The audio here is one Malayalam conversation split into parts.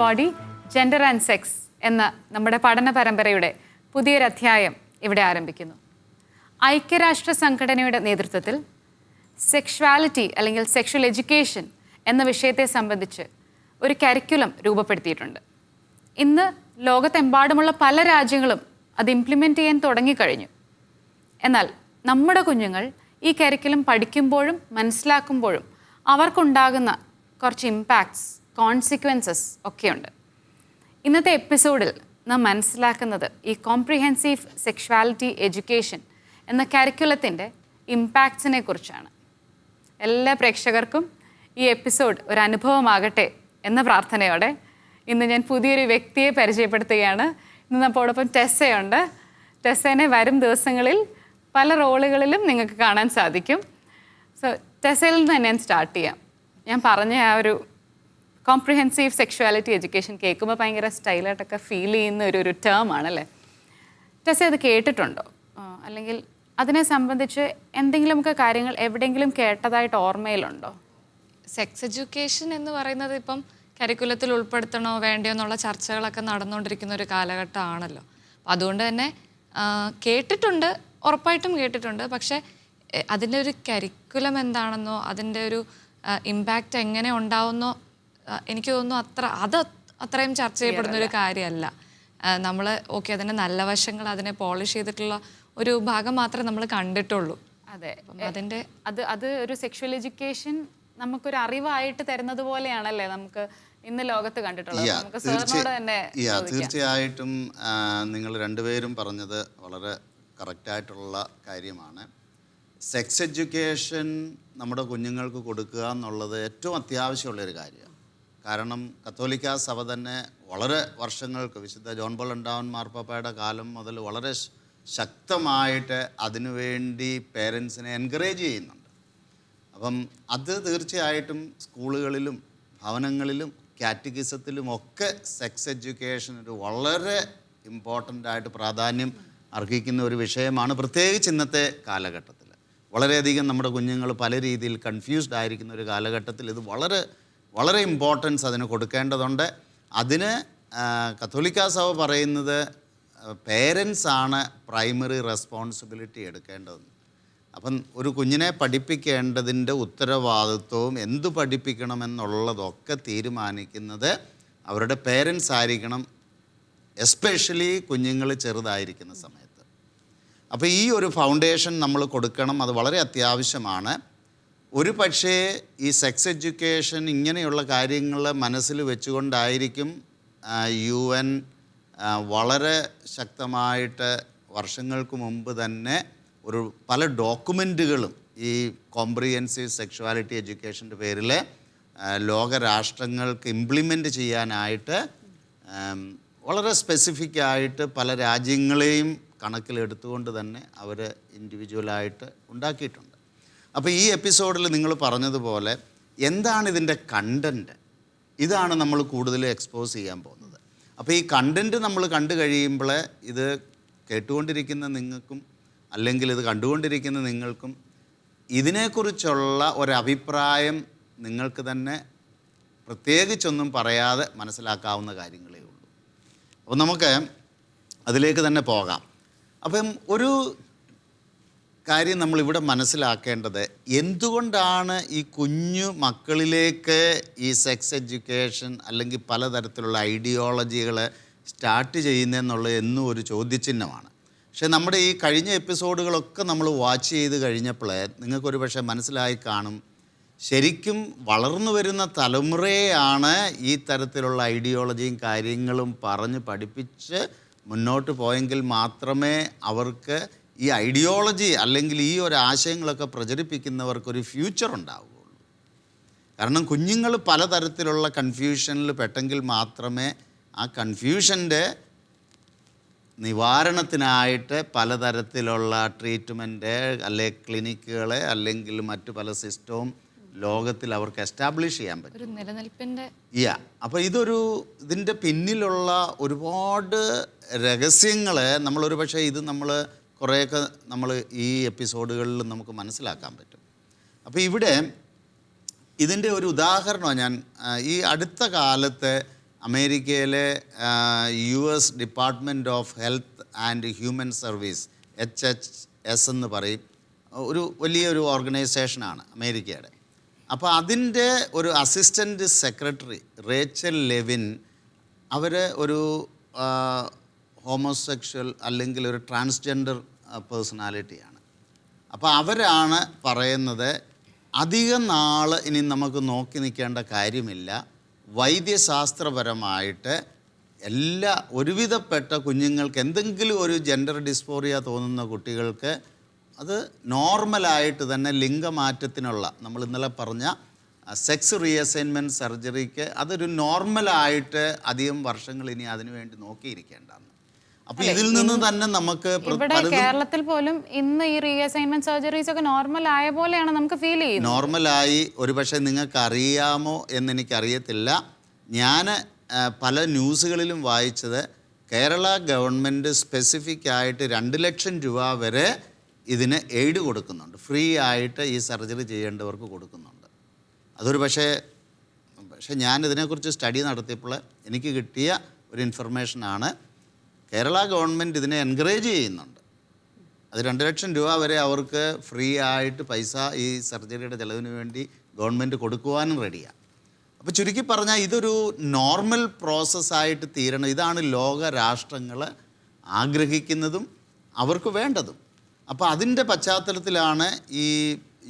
ബോഡി ജെൻഡർ ആൻഡ് സെക്സ് എന്ന നമ്മുടെ പഠന പരമ്പരയുടെ പുതിയൊരധ്യായം ഇവിടെ ആരംഭിക്കുന്നു. ഐക്യരാഷ്ട്ര സംഘടനയുടെ നേതൃത്വത്തിൽ സെക്ഷുവാലിറ്റി അല്ലെങ്കിൽ സെക്ഷൽ എഡ്യൂക്കേഷൻ എന്ന വിഷയത്തെ സംബന്ധിച്ച് ഒരു കരിക്കുലം രൂപപ്പെടുത്തിയിട്ടുണ്ട്. ഇന്ന് ലോകത്തെമ്പാടുമുള്ള പല രാജ്യങ്ങളും അത് ഇംപ്ലിമെന്റ് ചെയ്യാൻ തുടങ്ങിക്കഴിഞ്ഞു. എന്നാൽ നമ്മുടെ കുഞ്ഞുങ്ങൾ ഈ കരിക്കുലം പഠിക്കുമ്പോഴും മനസ്സിലാക്കുമ്പോഴും അവർക്കുണ്ടാകുന്ന കുറച്ച് ഇമ്പാക്ട്സ് കോൺസിക്വൻസസ് ഒക്കെയുണ്ട്. ഇന്നത്തെ എപ്പിസോഡിൽ നാം മനസ്സിലാക്കുന്നത് ഈ കോംപ്രിഹെൻസീവ് സെക്ഷുവാലിറ്റി എഡ്യൂക്കേഷൻ എന്ന കരിക്കുലത്തിന്റെ ഇമ്പാക്ട്സിനെ കുറിച്ചാണ്. എല്ലാ പ്രേക്ഷകർക്കും ഈ എപ്പിസോഡ് ഒരു അനുഭവമാകട്ടെ എന്ന പ്രാർത്ഥനയോടെ ഇന്ന് ഞാൻ പുതിയൊരു വ്യക്തിയെ പരിചയപ്പെടുത്തുകയാണ്. ഇന്ന് നമ്മോടൊപ്പം ടെസ്സയുണ്ട്. ടെസ്സേനെ വരും ദിവസങ്ങളിൽ പല റോളുകളിലും നിങ്ങൾക്ക് കാണാൻ സാധിക്കും. സോ ടെസ്സയിൽ നിന്ന് തന്നെ ഞാൻ സ്റ്റാർട്ട് ചെയ്യാം. ഞാൻ പറഞ്ഞ ആ ഒരു കോംപ്രിഹെൻസീവ് സെക്ഷുവാലിറ്റി എഡ്യൂക്കേഷൻ കേൾക്കുമ്പോൾ ഭയങ്കര സ്റ്റൈലായിട്ടൊക്കെ ഫീൽ ചെയ്യുന്ന ഒരു ഒരു ടേം ആണല്ലേ? ടെസ് അത് കേട്ടിട്ടുണ്ടോ? അല്ലെങ്കിൽ അതിനെ സംബന്ധിച്ച് എന്തെങ്കിലുമൊക്കെ കാര്യങ്ങൾ എവിടെയെങ്കിലും കേട്ടതായിട്ട് ഓർമ്മയിലുണ്ടോ? സെക്സ് എഡ്യൂക്കേഷൻ എന്ന് പറയുന്നത് ഇപ്പം കരിക്കുലത്തിൽ ഉൾപ്പെടുത്തണോ വേണ്ടയോ എന്നുള്ള ചർച്ചകളൊക്കെ നടന്നുകൊണ്ടിരിക്കുന്ന ഒരു കാലഘട്ടമാണല്ലോ. അതുകൊണ്ട് തന്നെ കേട്ടിട്ടുണ്ട് ഉറപ്പായിട്ടും കേട്ടിട്ടുണ്ട്. പക്ഷേ അതിന്റെ ഒരു കരിക്കുലം എന്താണെന്നോ അതിന്റെ ഒരു ഇമ്പാക്റ്റ് എങ്ങനെ ഉണ്ടാവുന്നോ എനിക്ക് തോന്നുന്നു അത്ര അത് അത്രയും ചർച്ച ചെയ്യപ്പെടുന്ന ഒരു കാര്യമല്ല. നമ്മൾ ഓക്കെ അതിന്റെ നല്ല വശങ്ങൾ അതിനെ പോളിഷ് ചെയ്തിട്ടുള്ള ഒരു ഭാഗം മാത്രമേ നമ്മൾ കണ്ടിട്ടുള്ളൂ. അതെ. അതിന്റെ അത് അത് ഒരു സെക്ഷൽ എഡ്യൂക്കേഷൻ നമുക്കൊരു അറിവായിട്ട് തരുന്നത് പോലെയാണല്ലേ നമുക്ക് ഇന്ന് ലോകത്ത് കണ്ടിട്ടുള്ളത്? നമുക്ക് സാറിനോട് തന്നെ തീർച്ചയായിട്ടും നിങ്ങൾ രണ്ടുപേരും പറഞ്ഞത് വളരെ കറക്റ്റായിട്ടുള്ള കാര്യമാണ്. സെക്സ് എഡ്യൂക്കേഷൻ നമ്മുടെ കുഞ്ഞുങ്ങൾക്ക് കൊടുക്കുക എന്നുള്ളത് ഏറ്റവും അത്യാവശ്യമുള്ളൊരു കാര്യമാണ്. കാരണം കത്തോലിക്ക സഭ തന്നെ വളരെ വർഷങ്ങൾക്ക് വിശുദ്ധ ജോൺ പോൾ ഉണ്ടാവൻ മാർപ്പാപ്പയുടെ കാലം മുതൽ വളരെ ശക്തമായിട്ട് അതിനുവേണ്ടി പേരൻസിനെ എൻകറേജ് ചെയ്യുന്നുണ്ട്. അപ്പം അത് തീർച്ചയായിട്ടും സ്കൂളുകളിലും ഭവനങ്ങളിലും കാറ്റഗിസത്തിലും ഒക്കെ സെക്സ് എഡ്യൂക്കേഷൻ ഒരു വളരെ ഇമ്പോർട്ടന്റ് ആയിട്ട് പ്രാധാന്യം അർഹിക്കുന്ന ഒരു വിഷയമാണ് പ്രത്യേകിച്ച് ഇന്നത്തെ കാലഘട്ടത്തിൽ വളരെയധികം നമ്മുടെ കുഞ്ഞുങ്ങൾ പല രീതിയിൽ കൺഫ്യൂസ്ഡ് ആയിരിക്കുന്ന ഒരു കാലഘട്ടത്തിൽ ഇത് വളരെ വളരെ ഇമ്പോർട്ടൻസ് അതിന് കൊടുക്കേണ്ടതുണ്ട്. അതിന് കത്തോലിക്ക സഭ പറയുന്നത് പേരൻസ് ആണ് പ്രൈമറി റെസ്പോൺസിബിലിറ്റി എടുക്കേണ്ടത്. അപ്പം ഒരു കുഞ്ഞിനെ പഠിപ്പിക്കേണ്ടതിന്റെ ഉത്തരവാദിത്വവും എന്തു പഠിപ്പിക്കണമെന്നുള്ളതൊക്കെ തീരുമാനിക്കുന്നത് അവരുടെ പേരൻസ് ആയിരിക്കണം എസ്പെഷ്യലി കുഞ്ഞുങ്ങൾ ചെറുതായിരിക്കുന്ന സമയത്ത്. അപ്പോൾ ഈ ഒരു ഫൗണ്ടേഷൻ നമ്മൾ കൊടുക്കണം അത് വളരെ അത്യാവശ്യമാണ്. ഒരു പക്ഷേ ഈ സെക്സ് എഡ്യൂക്കേഷൻ ഇങ്ങനെയുള്ള കാര്യങ്ങൾ മനസ്സിൽ വെച്ചുകൊണ്ടായിരിക്കും യു എൻ വളരെ ശക്തമായിട്ട് വർഷങ്ങൾക്ക് മുമ്പ് തന്നെ ഒരു പല ഡോക്യുമെന്റുകളും ഈ കോംപ്രിഹെൻസീവ് സെക്ഷുവാലിറ്റി എഡ്യൂക്കേഷന്റെ പേരിൽ ലോകരാഷ്ട്രങ്ങൾക്ക് ഇംപ്ലിമെന്റ് ചെയ്യാനായിട്ട് വളരെ സ്പെസിഫിക് ആയിട്ട് പല രാജ്യങ്ങളെയും കണക്കിലെടുത്തുകൊണ്ട് തന്നെ അവർ ഇൻഡിവിജ്വലായിട്ട് ഉണ്ടാക്കിയിട്ടുണ്ട്. അപ്പോൾ ഈ എപ്പിസോഡിൽ നിങ്ങൾ പറഞ്ഞതുപോലെ എന്താണ് ഇതിന്റെ കണ്ടന്റ് ഇതാണ് നമ്മൾ കൂടുതൽ എക്സ്പോസ് ചെയ്യാൻ പോകുന്നത്. അപ്പോൾ ഈ കണ്ടന്റ് നമ്മൾ കണ്ടു കഴിയുമ്പോൾ ഇത് കേട്ടുകൊണ്ടിരിക്കുന്ന നിങ്ങൾക്കും അല്ലെങ്കിൽ ഇത് കണ്ടുകൊണ്ടിരിക്കുന്ന നിങ്ങൾക്കും ഇതിനെക്കുറിച്ചുള്ള ഒരഭിപ്രായം നിങ്ങൾക്ക് തന്നെ പ്രത്യേകിച്ചൊന്നും പറയാതെ മനസ്സിലാക്കാവുന്ന കാര്യങ്ങളേ ഉള്ളൂ. അപ്പോൾ നമുക്ക് അതിലേക്ക് തന്നെ പോകാം. അപ്പം ഒരു കാര്യം നമ്മളിവിടെ മനസ്സിലാക്കേണ്ടത് എന്തുകൊണ്ടാണ് ഈ കുഞ്ഞു മക്കളിലേക്ക് ഈ സെക്സ് എഡ്യൂക്കേഷൻ അല്ലെങ്കിൽ പലതരത്തിലുള്ള ഐഡിയോളജികൾ സ്റ്റാർട്ട് ചെയ്യുന്നതെന്നുള്ളത് എന്നും ഒരു ചോദ്യചിഹ്നമാണ്. പക്ഷേ നമ്മുടെ ഈ കഴിഞ്ഞ എപ്പിസോഡുകളൊക്കെ നമ്മൾ വാച്ച് ചെയ്ത് കഴിഞ്ഞപ്പോൾ നിങ്ങൾക്കൊരു പക്ഷേ മനസ്സിലായി കാണും. ശരിക്കും വളർന്നു വരുന്ന തലമുറയെയാണ് ഈ തരത്തിലുള്ള ഐഡിയോളജിയും കാര്യങ്ങളും പറഞ്ഞ് പഠിപ്പിച്ച് മുന്നോട്ട് പോയെങ്കിൽ മാത്രമേ അവർക്ക് ഈ ഐഡിയോളജി അല്ലെങ്കിൽ ഈ ഒരു ആശയങ്ങളൊക്കെ പ്രചരിപ്പിക്കുന്നവർക്കൊരു ഫ്യൂച്ചർ ഉണ്ടാവുകയുള്ളൂ. കാരണം കുഞ്ഞുങ്ങൾ പലതരത്തിലുള്ള കൺഫ്യൂഷനിൽ പെട്ടെങ്കിൽ മാത്രമേ ആ കൺഫ്യൂഷന്റെ നിവാരണത്തിനായിട്ട് പലതരത്തിലുള്ള ട്രീറ്റ്മെന്റ് അല്ലെ ക്ലിനിക്കുകളെ അല്ലെങ്കിൽ മറ്റു പല സിസ്റ്റവും ലോകത്തിൽ അവർക്ക് എസ്റ്റാബ്ലിഷ് ചെയ്യാൻ പറ്റും. നിലനിൽപ്പിന്റെ യാ അപ്പോൾ ഇതൊരു ഇതിന്റെ പിന്നിലുള്ള ഒരുപാട് രഹസ്യങ്ങൾ നമ്മളൊരു പക്ഷേ ഇത് നമ്മൾ കുറേയൊക്കെ നമ്മൾ ഈ എപ്പിസോഡുകളിൽ നമുക്ക് മനസ്സിലാക്കാൻ പറ്റും. അപ്പോൾ ഇവിടെ ഇതിന്റെ ഒരു ഉദാഹരണമാണ് ഞാൻ ഈ അടുത്ത കാലത്തെ അമേരിക്കയിലെ U S department of health and human service H H S എന്ന് പറയും. ഒരു വലിയൊരു ഓർഗനൈസേഷനാണ് അമേരിക്കയുടെ. അപ്പോൾ അതിന്റെ ഒരു അസിസ്റ്റന്റ് സെക്രട്ടറി റേച്ചൽ ലെവിൻ അവർ ഒരു ഹോമോസെക്ഷൽ അല്ലെങ്കിൽ ഒരു ട്രാൻസ്ജെൻഡർ പേഴ്സണാലിറ്റിയാണ്. അപ്പോൾ അവരാണ് പറയുന്നത് അധികം നാൾ ഇനി നമുക്ക് നോക്കി നിൽക്കേണ്ട കാര്യമില്ല. വൈദ്യശാസ്ത്രപരമായിട്ട് എല്ലാ ഒരുവിധപ്പെട്ട കുഞ്ഞുങ്ങൾക്ക് എന്തെങ്കിലും ഒരു ജെൻഡർ ഡിസ്ഫോറിയ തോന്നുന്ന കുട്ടികൾക്ക് അത് നോർമലായിട്ട് തന്നെ ലിംഗമാറ്റത്തിനുള്ള നമ്മൾ ഇന്നലെ പറഞ്ഞ സെക്സ് റീഅസൈൻമെന്റ് സർജറിക്ക് അതൊരു നോർമലായിട്ട് അധികം വർഷങ്ങൾ ഇനി അതിനു വേണ്ടി അപ്പോൾ ഇതിൽ നിന്ന് തന്നെ നമുക്ക് ഇവിടെ കേരളത്തിൽ പോലും ഇന്ന് ഈ റീഅസൈൻമെന്റ് സർജറീസ് ഒക്കെ നോർമൽ ആയ പോലെയാണ് നമുക്ക് ഫീൽ ചെയ്യുന്നത്. നോർമലായി ഒരുപക്ഷെ നിങ്ങൾക്ക് അറിയാമോ എന്ന് എനിക്കറിയത്തില്ല ഞാൻ പല ന്യൂസുകളിലും വായിച്ചത് കേരള ഗവൺമെന്റ് സ്പെസിഫിക് ആയിട്ട് രണ്ട് ലക്ഷം രൂപ വരെ ഇതിന് എയ്ഡ് കൊടുക്കുന്നുണ്ട്. ഫ്രീ ആയിട്ട് ഈ സർജറി ചെയ്യേണ്ടവർക്ക് കൊടുക്കുന്നുണ്ട്. അതൊരു പക്ഷേ പക്ഷേ ഞാൻ ഇതിനെക്കുറിച്ച് സ്റ്റഡി നടത്തിയപ്പോൾ എനിക്ക് കിട്ടിയ ഒരു ഇൻഫർമേഷനാണ് കേരള ഗവൺമെന്റ് ഇതിനെ എൻകറേജ് ചെയ്യുന്നുണ്ട്. അത് രണ്ട് ലക്ഷം രൂപ വരെ അവർക്ക് ഫ്രീ ആയിട്ട് പൈസ ഈ സർജറിയുടെ ചിലവിന് വേണ്ടി ഗവൺമെന്റ് കൊടുക്കുവാനും റെഡിയാണ് അപ്പോൾ ചുരുക്കി പറഞ്ഞാൽ ഇതൊരു നോർമൽ പ്രോസസ്സായിട്ട് തീരണം. ഇതാണ് ലോക രാഷ്ട്രങ്ങൾ ആഗ്രഹിക്കുന്നതും അവർക്ക് വേണ്ടതും. അപ്പോൾ അതിന്റെ പശ്ചാത്തലത്തിലാണ് ഈ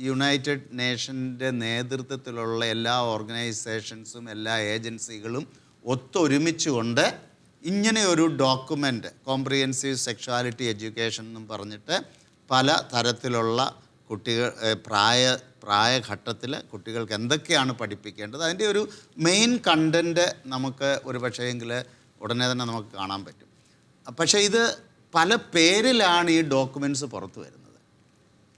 യുണൈറ്റഡ് നേഷന്റെ നേതൃത്വത്തിലുള്ള എല്ലാ ഓർഗനൈസേഷൻസും എല്ലാ ഏജൻസികളും ഒത്തൊരുമിച്ചുകൊണ്ട് ഇങ്ങനെ ഒരു ഡോക്യുമെന്റ് കോംപ്രിഹെൻസീവ് സെക്ഷുവാലിറ്റി എഡ്യൂക്കേഷൻ എന്നും പറഞ്ഞിട്ട് പല തരത്തിലുള്ള കുട്ടികൾ പ്രായ പ്രായഘട്ടത്തിൽ കുട്ടികൾക്ക് എന്തൊക്കെയാണ് പഠിപ്പിക്കേണ്ടത് അതിന്റെ ഒരു മെയിൻ കണ്ടന്റ് നമുക്ക് ഒരു പക്ഷേങ്കിൽ ഉടനെ തന്നെ നമുക്ക് കാണാൻ പറ്റും. പക്ഷേ ഇത് പല പേരിലാണ് ഈ ഡോക്യുമെന്റ്സ് പുറത്തു വരുന്നത്.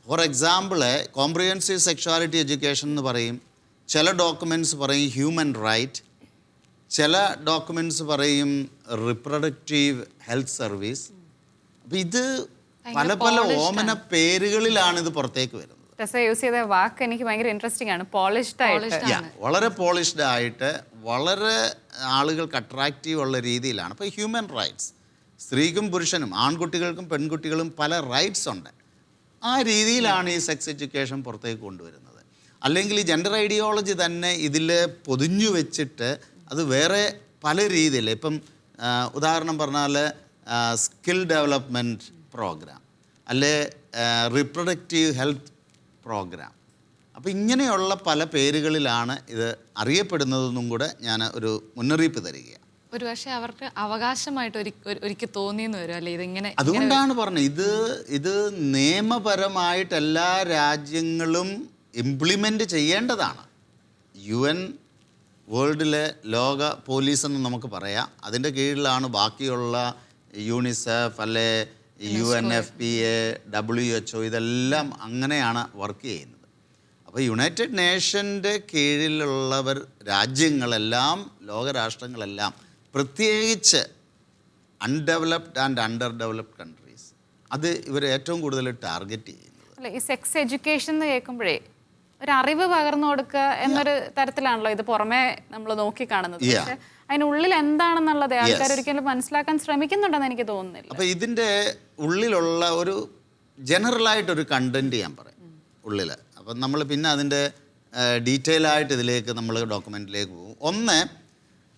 For example comprehensive sexuality education എന്ന് പറയും ചില ഡോക്യുമെന്റ്സ് പറയും ഹ്യൂമൻ റൈറ്റ് ചില ഡോക്യുമെന്റ്സ് പറയും റിപ്രൊഡക്റ്റീവ് ഹെൽത്ത് സർവീസ് അപ്പം ഇത് പല പല ഓമന പേരുകളിലാണ് ഇത് പുറത്തേക്ക് വരുന്നത്. യൂസ് ചെയ്ത വാക്ക് എനിക്ക് ഭയങ്കര ഇൻട്രസ്റ്റിംഗ് ആണ്. പോളിഷ്ഡ് ആയിട്ട്. Yeah, വളരെ പോളിഷ്ഡ് ആയിട്ട് വളരെ ആളുകൾക്ക് അട്രാക്റ്റീവ് ഉള്ള രീതിയിലാണ്. ഇപ്പോൾ ഹ്യൂമൻ റൈറ്റ്സ് സ്ത്രീക്കും പുരുഷനും ആൺകുട്ടികൾക്കും പെൺകുട്ടികളും പല റൈറ്റ്സ് ഉണ്ട്. ആ രീതിയിലാണ് ഈ സെക്സ് എഡ്യൂക്കേഷൻ പുറത്തേക്ക് കൊണ്ടുവരുന്നത്. അല്ലെങ്കിൽ ഈ ജെൻഡർ ഐഡിയോളജി തന്നെ ഇതിൽ പൊതിഞ്ഞു വെച്ചിട്ട് അത് വേറെ പല രീതിയിൽ ഇപ്പം ഉദാഹരണം പറഞ്ഞാൽ സ്കിൽ ഡെവലപ്മെന്റ് പ്രോഗ്രാം അല്ലെ റിപ്രൊഡക്റ്റീവ് ഹെൽത്ത് പ്രോഗ്രാം അപ്പോൾ ഇങ്ങനെയുള്ള പല പേരുകളിലാണ് ഇത് അറിയപ്പെടുന്നതെന്നും കൂടെ ഞാൻ ഒരു മുന്നറിയിപ്പ് തരികയാണ്. ഒരു പക്ഷേ അവർക്ക് അവകാശമായിട്ട് ഒരി- ഒരു- ഒരിക്കൽ തോന്നിയെന്ന് വരും അല്ലേ ഇതിങ്ങനെ അതുകൊണ്ടാണ് പറഞ്ഞത്. ഇത് ഇത് നിയമപരമായിട്ട് എല്ലാ രാജ്യങ്ങളും ഇംപ്ലിമെന്റ് ചെയ്യേണ്ടതാണ്. യു എൻ വേൾഡിലെ ലോക പോലീസ് എന്ന് നമുക്ക് പറയാം. അതിന്റെ കീഴിലാണ് ബാക്കിയുള്ള യൂണിസെഫ് അല്ലെ U N F P A W H O ഇതെല്ലാം അങ്ങനെയാണ് വർക്ക് ചെയ്യുന്നത്. അപ്പോൾ യുണൈറ്റഡ് നേഷന്റെ കീഴിലുള്ളവർ രാജ്യങ്ങളെല്ലാം ലോകരാഷ്ട്രങ്ങളെല്ലാം പ്രത്യേകിച്ച് undeveloped and under developed countries അത് ഇവർ ഏറ്റവും കൂടുതൽ ടാർഗറ്റ് ചെയ്യുന്നത്. സെക്സ് എഡ്യൂക്കേഷൻ എന്ന് കേൾക്കുമ്പോഴേ ഒരു അറിവ് പകർന്നു കൊടുക്കുക എന്നൊരു തരത്തിലാണല്ലോ ഇത് പുറമെ നമ്മൾ നോക്കി കാണുന്നത് Yeah. പക്ഷെ അതിനുള്ളിൽ എന്താണെന്നുള്ളത് ആൾക്കാർ ഒരിക്കലും മനസ്സിലാക്കാൻ ശ്രമിക്കുന്നുണ്ടെന്ന് എനിക്ക് തോന്നുന്നില്ല. അപ്പൊ ഇതിന്റെ ഉള്ളിലുള്ള ഒരു ജനറലായിട്ടൊരു കണ്ടന്റ് ഞാൻ പറയും. ഉള്ളിൽ അപ്പം നമ്മൾ പിന്നെ അതിന്റെ ഡീറ്റെയിൽ ആയിട്ട് ഇതിലേക്ക് നമ്മൾ ഡോക്യുമെന്റിലേക്ക് പോകും. ഒന്ന്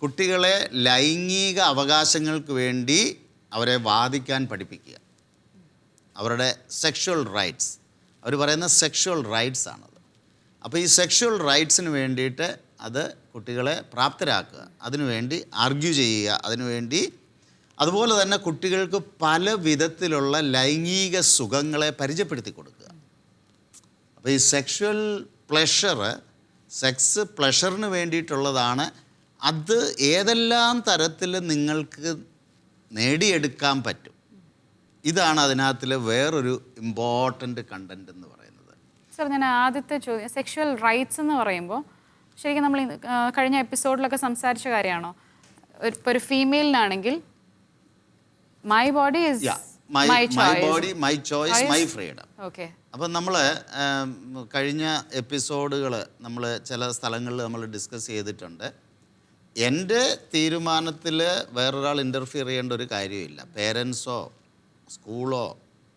കുട്ടികളെ ലൈംഗിക അവകാശങ്ങൾക്ക് വേണ്ടി അവരെ വാദിക്കാൻ പഠിപ്പിക്കുക. അവരുടെ സെക്ഷുവൽ റൈറ്റ്സ് അവർ പറയുന്ന സെക്ഷുവൽ റൈറ്റ്സ് ആണത് അപ്പോൾ ഈ സെക്ഷുവൽ റൈറ്റ്സിന് വേണ്ടിയിട്ട് അത് കുട്ടികളെ പ്രാപ്തരാക്കുക. അതിനുവേണ്ടി ആർഗ്യൂ ചെയ്യുക. അതിനുവേണ്ടി അതുപോലെ തന്നെ കുട്ടികൾക്ക് പല വിധത്തിലുള്ള ലൈംഗിക സുഖങ്ങളെ പരിചയപ്പെടുത്തി കൊടുക്കുക. അപ്പോൾ ഈ സെക്ഷുവൽ പ്ലഷർ സെക്സ് പ്ലഷറിന് വേണ്ടിയിട്ടുള്ളതാണ് അത് ഏതെല്ലാം തരത്തിൽ നിങ്ങൾക്ക് നേടിയെടുക്കാൻ പറ്റും. ഇതാണ് അതിനകത്തിലെ വേറൊരു ഇമ്പോർട്ടന്റ് കണ്ടന്റ് എന്ന് പറയുന്നത്. സർ ഞാൻ ആദ്യത്തെ ചോദ്യം സെക്ഷുവൽ റൈറ്റ്സ് എന്ന് പറയുമ്പോൾ ശരിക്കും നമ്മൾ കഴിഞ്ഞ എപ്പിസോഡിലൊക്കെ സംസാരിച്ച കാര്യമാണോ? ഒരു- ഇപ്പോൾ ഒരു ഫീമെയിലിനാണെങ്കിൽ my body is my body my choice my freedom okay അപ്പം നമ്മൾ കഴിഞ്ഞ എപ്പിസോഡുകൾ നമ്മൾ ചില സ്ഥലങ്ങളിൽ നമ്മൾ ഡിസ്കസ് ചെയ്തിട്ടുണ്ട്. എന്റെ തീരുമാനത്തിൽ വേറൊരാൾ ഇന്റർഫിയർ ചെയ്യേണ്ട ഒരു കാര്യമില്ല. പേരൻസോ സ്കൂളോ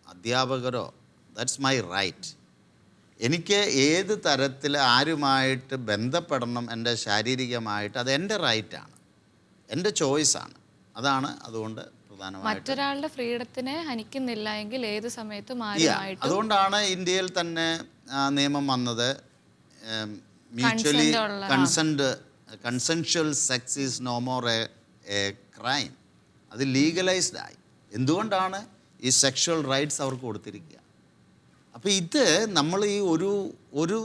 അധ്യാപകരോ ദാറ്റ്സ് മൈ റൈറ്റ് എനിക്ക് ഏത് തരത്തിൽ ആരുമായിട്ട് ബന്ധപ്പെടണം എന്റെ ശാരീരികമായിട്ട് അത് എന്റെ റൈറ്റാണ്. എന്റെ ചോയ്സാണ്. അതാണ് അതുകൊണ്ട് മറ്റൊരാളുടെ ഫ്രീഡത്തിനെ ഹനിക്കുന്നില്ല എങ്കിൽ ഏത് സമയത്തും അതുകൊണ്ടാണ് ഇന്ത്യയിൽ തന്നെ നിയമം വന്നത് mutually consent consensual sex is no more a crime അത് ലീഗലൈസ്ഡ് ആയി. എന്തുകൊണ്ടാണ് ഈ സെക്ഷൽ റൈറ്റ്സ് അവർക്ക് കൊടുത്തിരിക്കുക? അപ്പോൾ ഇത് നമ്മൾ ഈ ഒരു ഒരു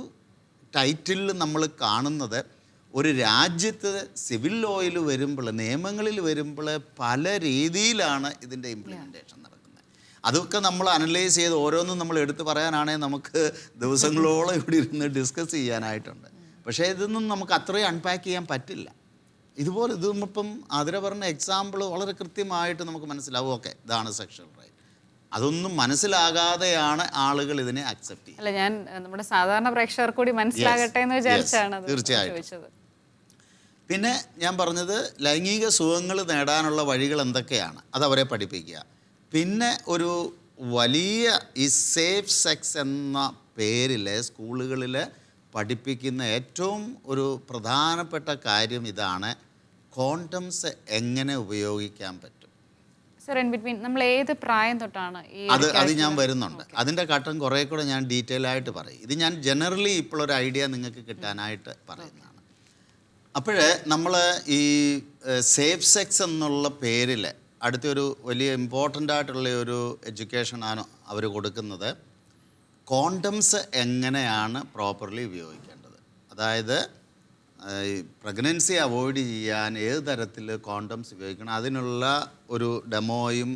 ടൈറ്റിലിൽ നമ്മൾ കാണുന്നത് ഒരു രാജ്യത്ത് സിവിൽ ലോയിൽ വരുമ്പോൾ നിയമങ്ങളിൽ വരുമ്പോൾ പല രീതിയിലാണ് ഇതിന്റെ ഇംപ്ലിമെന്റേഷൻ നടക്കുന്നത്. അതൊക്കെ നമ്മൾ അനലൈസ് ചെയ്ത് ഓരോന്നും നമ്മൾ എടുത്തു പറയാനാണെങ്കിൽ നമുക്ക് ദിവസങ്ങളോളം ഇവിടെ ഇരുന്ന് ഡിസ്കസ് ചെയ്യാനായിട്ടുണ്ട്. പക്ഷേ ഇതൊന്നും നമുക്ക് അത്രയും അൺപാക്ക് ചെയ്യാൻ പറ്റില്ല. ഇതുപോലെ ഇതും ഇപ്പം അതിര പറഞ്ഞ എക്സാമ്പിൾ വളരെ കൃത്യമായിട്ട് നമുക്ക് മനസ്സിലാവും. ഓക്കെ ഇതാണ് സെക്ഷൽ റൈറ്റ് അതൊന്നും മനസ്സിലാകാതെയാണ് ആളുകൾ ഇതിനെ അക്സെപ്റ്റ് ചെയ്യുന്നത് അല്ല ഞാൻ നമ്മുടെ സാധാരണ പ്രേക്ഷകർ കൂടി മനസ്സിലാകട്ടെ എന്ന്. വിചാരിച്ചാണ് തീർച്ചയായിട്ടും. പിന്നെ ഞാൻ പറഞ്ഞത് ലൈംഗിക സുഖങ്ങൾ നേടാനുള്ള വഴികൾ എന്തൊക്കെയാണ് അത് അവരെ പഠിപ്പിക്കുക പിന്നെ ഒരു വലിയ ഈ സേഫ് സെക്സ് എന്ന പേരിൽ സ്കൂളുകളിൽ പഠിപ്പിക്കുന്ന ഏറ്റവും ഒരു പ്രധാനപ്പെട്ട കാര്യം ഇതാണ് കോണ്ടംസ് എങ്ങനെ ഉപയോഗിക്കാൻ പറ്റും സർ ഇൻ ബിറ്റ്വീൻ നമ്മൾ ഏത് പ്രായം തൊട്ടാണ് ഈ അത് അത് ഞാൻ വരുന്നുണ്ട്. അതിന്റെ ഘട്ടം കുറേ കൂടെ ഞാൻ ഡീറ്റെയിൽ ആയിട്ട് പറയും. ഇത് ഞാൻ ജനറലി ഇപ്പോഴൊരു ഐഡിയ നിങ്ങൾക്ക് കിട്ടാനായിട്ട് പറയുന്നതാണ്. അപ്പോൾ നമ്മൾ ഈ സേഫ് സെക്സ് എന്നുള്ള പേരിൽ അടുത്തൊരു വലിയ ഇമ്പോർട്ടന്റ് ആയിട്ടുള്ള ഒരു എഡ്യൂക്കേഷനാണ് അവർ കൊടുക്കുന്നത്. കോണ്ടംസ് എങ്ങനെയാണ് പ്രോപ്പർലി ഉപയോഗിക്കേണ്ടത്? അതായത് പ്രഗ്നൻസി അവോയ്ഡ് ചെയ്യാൻ ഏത് തരത്തിൽ കോണ്ടംസ് ഉപയോഗിക്കണം അതിനുള്ള ഒരു ഡെമോയും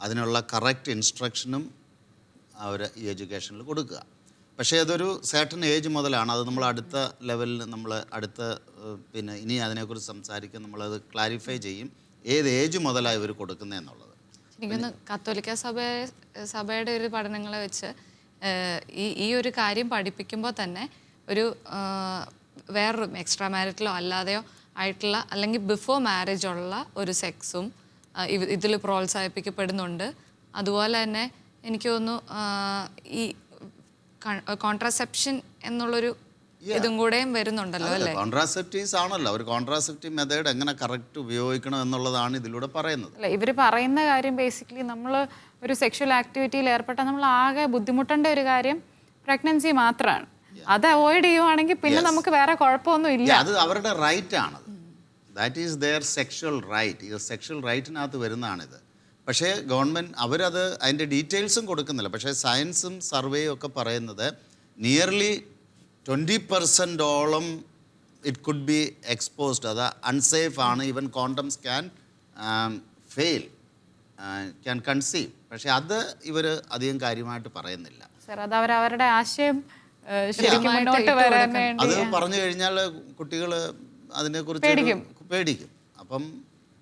അതിനുള്ള കറക്റ്റ് ഇൻസ്ട്രക്ഷനും അവർ ഈ എഡ്യൂക്കേഷനിൽ കൊടുക്കുക. പക്ഷേ അതൊരു സേട്ടൺ ഏജ് മുതലാണ് അത് നമ്മൾ അടുത്ത ലെവലിൽ നമ്മൾ അടുത്ത പിന്നെ ഇനി അതിനെക്കുറിച്ച് സംസാരിക്കും നമ്മളത് ക്ലാരിഫൈ ചെയ്യും ഏത് ഏജ് മുതലാണ് ഇവർ കൊടുക്കുന്നതെന്നുള്ളത് എനിക്കൊന്ന് കത്തോലിക്ക സഭ സഭയുടെ ഒരു പഠനങ്ങളെ വെച്ച് ഈ ഈ ഒരു കാര്യം പഠിപ്പിക്കുമ്പോൾ തന്നെ ഒരു വേറൊരു എക്സ്ട്രാ മാരിറ്റലോ അല്ലാതെയോ ആയിട്ടുള്ള അല്ലെങ്കിൽ ബിഫോർ മാരേജ് ഉള്ള ഒരു സെക്സും ഇതിൽ പ്രോത്സാഹിപ്പിക്കപ്പെടുന്നുണ്ട്. അതുപോലെ തന്നെ എനിക്ക് തോന്നുന്നു ഈ കോൺട്രാസെപ്ഷൻ എന്നുള്ളൊരു ഇതും കൂടെയും വരുന്നുണ്ടല്ലോ അല്ലേ കോൺട്രാസെപ്റ്റീവ്സ് ആണല്ലോ. ഒരു കോൺട്രാസെപ്റ്റീവ് മെത്തേഡ് എങ്ങനെ കറക്റ്റ് ഉപയോഗിക്കണം എന്നുള്ളതാണ് ഇതിലൂടെ പറയുന്നത്. അല്ല ഇവർ പറയുന്ന കാര്യം ബേസിക്കലി നമ്മൾ ഒരു സെക്ഷൽ ആക്ടിവിറ്റിയിൽ ഏർപ്പെട്ടാൽ നമ്മൾ ആകെ ബുദ്ധിമുട്ടേണ്ട ഒരു കാര്യം പ്രഗ്നൻസി മാത്രമാണ് അത് അവോയ്ഡ് ചെയ്യുവാണെങ്കിൽ പിന്നെ നമുക്ക് വേറെ കുഴപ്പമൊന്നും ഇല്ല. അത് അവരുടെ റൈറ്റ് ആണ് that is their sexual right ഈ സെക്ഷൽ റൈറ്റിനകത്ത് വരുന്നതാണിത്. പക്ഷേ ഗവൺമെന്റ് അവരത് അതിന്റെ ഡീറ്റെയിൽസും കൊടുക്കുന്നില്ല. പക്ഷേ സയൻസും സർവേയും ഒക്കെ പറയുന്നത് നിയർലി ട്വന്റി പെർസെന്റോളം ഇറ്റ് കുഡ് ബി എക്സ്പോസ്ഡ് അത് അൺസേഫ് ആണ്. Even condoms can fail can conceive പക്ഷേ അത് ഇവർ അധികം കാര്യമായിട്ട് പറയുന്നില്ല. സർ അത് അവർ അവരുടെ ആശയം ശരിക്കും മുന്നോട്ട് വരാൻ വേണ്ടി അത് പറഞ്ഞു കഴിഞ്ഞാൽ കുട്ടികൾ അതിനെക്കുറിച്ച് പേടിക്കും. പേടിക്കും. അപ്പം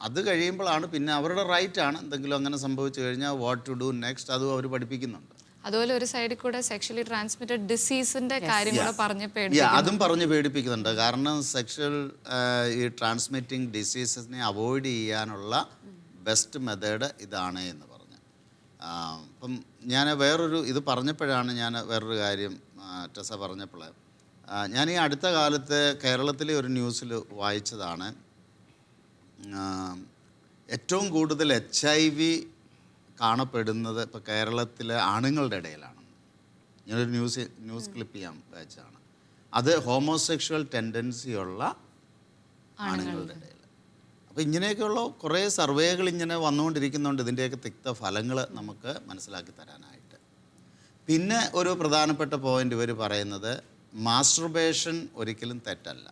അത് കഴിയുമ്പോഴാണ് പിന്നെ അവരുടെ റൈറ്റ് ആണ് എന്തെങ്കിലും അങ്ങനെ സംഭവിച്ചു കഴിഞ്ഞാൽ വാട്ട് ടു ഡു നെക്സ്റ്റ് അതും അവർ പഠിപ്പിക്കുന്നുണ്ട്. അതുപോലെ ഒരു സൈഡിൽ കൂടെ സെക്ഷലി ട്രാൻസ്മിറ്റഡ് ഡിസീസിന്റെ കാര്യം കൂടെ പറഞ്ഞ് പേടി Yeah, അതും പറഞ്ഞ് പേടിപ്പിക്കുന്നുണ്ട്. കാരണം സെക്ഷൽ ഈ ട്രാൻസ്മിറ്റിംഗ് ഡിസീസസിനെ അവോയ്ഡ് ചെയ്യാനുള്ള ബെസ്റ്റ് മെത്തേഡ് ഇതാണ് എന്ന് പറഞ്ഞു. ആ, അപ്പം ഞാൻ വേറൊരു ഇത് പറഞ്ഞപ്പോഴാണ് ഞാൻ വേറൊരു കാര്യം ടെസ പറഞ്ഞപ്പോൾ ഞാൻ ഈ അടുത്ത കാലത്ത് കേരളത്തിലെ ഒരു ന്യൂസിൽ വായിച്ചതാണ്. ഏറ്റവും കൂടുതൽ എച്ച് ഐ വി കാണപ്പെടുന്നത് ഇപ്പോൾ കേരളത്തിലെ ആണുങ്ങളുടെ ഇടയിലാണ്. ഞാനൊരു ന്യൂസ് ന്യൂസ് ക്ലിപ്പ് ചെയ്യാൻ വായിച്ചതാണ് അത് ഹോമോസെക്ഷൽ ടെൻഡൻസിയുള്ള ആണുങ്ങളുടെ ഇടയിൽ അപ്പോൾ ഇങ്ങനെയൊക്കെയുള്ള കുറേ സർവേകൾ ഇങ്ങനെ വന്നുകൊണ്ടിരിക്കുന്നുണ്ട്. ഇതിന്റെയൊക്കെ തിക്ത ഫലങ്ങൾ നമുക്ക് മനസ്സിലാക്കി തരാനായിട്ട്. പിന്നെ ഒരു പ്രധാനപ്പെട്ട പോയിന്റ് ഇവർ പറയുന്നത് മാസ്റ്റർബേഷൻ ഒരിക്കലും തെറ്റല്ല.